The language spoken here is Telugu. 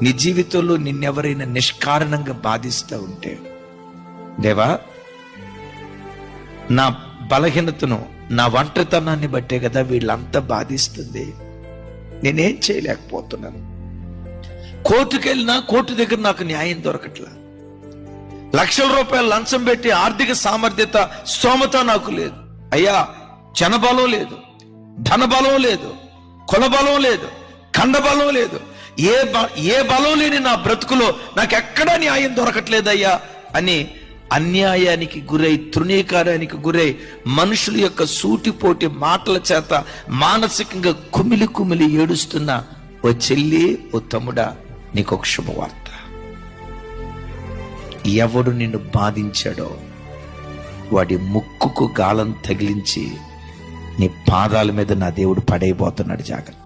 నీ జీవితంలో నిన్నెవరైనా నిష్కారణంగా బాధిస్తూ ఉంటే దేవా నా బలహీనతను నా ఒంటరితనాన్ని బట్టే కదా వీళ్ళంతా బాధిస్తుంది. నేనేం చేయలేకపోతున్నాను. కోర్టుకు వెళ్ళినా కోర్టు దగ్గర నాకు న్యాయం దొరకట్లా. లక్షల రూపాయలు లంచం పెట్టి ఆర్థిక సామర్థ్యత స్తోమత నాకు లేదు. అయ్యా జనబలం లేదు ధనబలం లేదు కులబలం లేదు ఖండబలం లేదు. ఏ బ- ఏ బలం లేని నా బ్రతుకులో నాకు ఎక్కడా న్యాయం దొరకట్లేదయ్యా అని అన్యాయానికి గురై తృణీకారానికి గురై మనుషుల యొక్క సూటిపోటి మాటల చేత మానసికంగా కుమిలి కుమిలి ఏడుస్తున్న ఓ చెల్లి ఓ తమ్ముడా నీకు ఒక శుభవార్త. ఎవడు నిన్ను బాధించాడో వాడి ముక్కుకు గాలం తగిలించి నీ పాదాల మీద నా దేవుడు పడైపోతున్నాడు జాగ్రత్త.